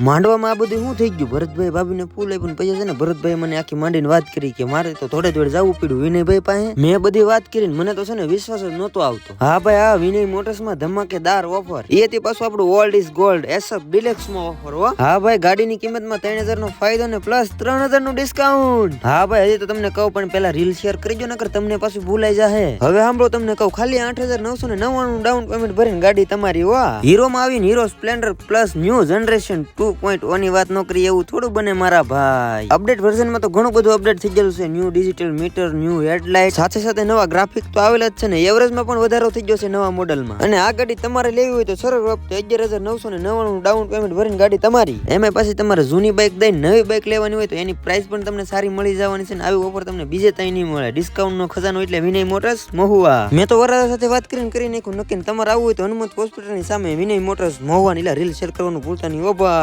માંડવામાં આ બધું શું થઈ ગયું? ભરતભાઈ ભાભીને ફૂલ આપ્યું પછી છે ને ભરતભાઈ મને આખી માંડીને વાત કરી કે મારે તો થોડે થોડે જવું પડ્યું વિનયભાઈ પાસે. મેં બધી વાત કરીને મને તો છે ને વિશ્વાસ જ નહોતો આવતો. હા ભાઈ, હા, વિનય મોટર્સમાં ધમાકેદાર ઓફર એ હતી પાછું આપણું ઓલ્ડ ઇઝ ગોલ્ડ એસફ ડિલેક્સમાં ઓફર હો. હા ભાઈ, ગાડીની કિંમતમાં ત્રણ હજાર નો ફાયદો ને પ્લસ ત્રણ હજારનું ડિસ્કાઉન્ટ હા ભાઈ, હજી તો તમને કહું, પણ પેલા રીલ શેર કરજો, નકર તમને પાછું ભૂલાઈ જાહે. હવે સાંભળો, તમને કહું, ખાલી આઠ હજાર નવસો ને નવ્વાણું ડાઉન પેમેન્ટ ભરીને ગાડી તમારી વાહ હીરોમાં આવીને Hero Splendor plus new generation two પોઈન્ટની વાત ન કરીએ, એવું થોડું બને મારા ભાઈ. અપડેટ વર્ઝનમાં તો ઘણું બધું અપડેટ થઈ ગયેલું છે. New digital meter new headlight સાથે સાથે નવા ગ્રાફિક તો આવેલા જ છે ને એવરેજમાં પણ વધારો થઈ ગયો છે નવા મોડલમાં અને આ ગાડી તમારે લેવી હોય તો સરળ વખતે અગિયાર હજાર નવસો ને નવ્વાણું ડાઉન પેમેન્ટ ભરીને ગાડી તમારી. એમાં પાછી તમારે જૂની બાઇક દઈને નવી બાઇક લેવાની હોય તો એની પ્રાઇસ પણ તમને સારી મળી જવાની છે ને, આવી ઓફર તમને બીજે ત્યાં નહીં મળે. ડિસ્કાઉન્ટ નો ખજાનો એટલે વિનય મોટર્સ મહુવા. મેં તો વરાદા સાથે વાત કરીને કરી નાખ્યું નક્કી તમારે આવવું હોય તો હનુમંત હોસ્પિટલની સામે વિનય મોટર્સ મહુવા નીલા રીલ શેર કરવાનું ભૂલતા નહીં. ઓ ભાઈ.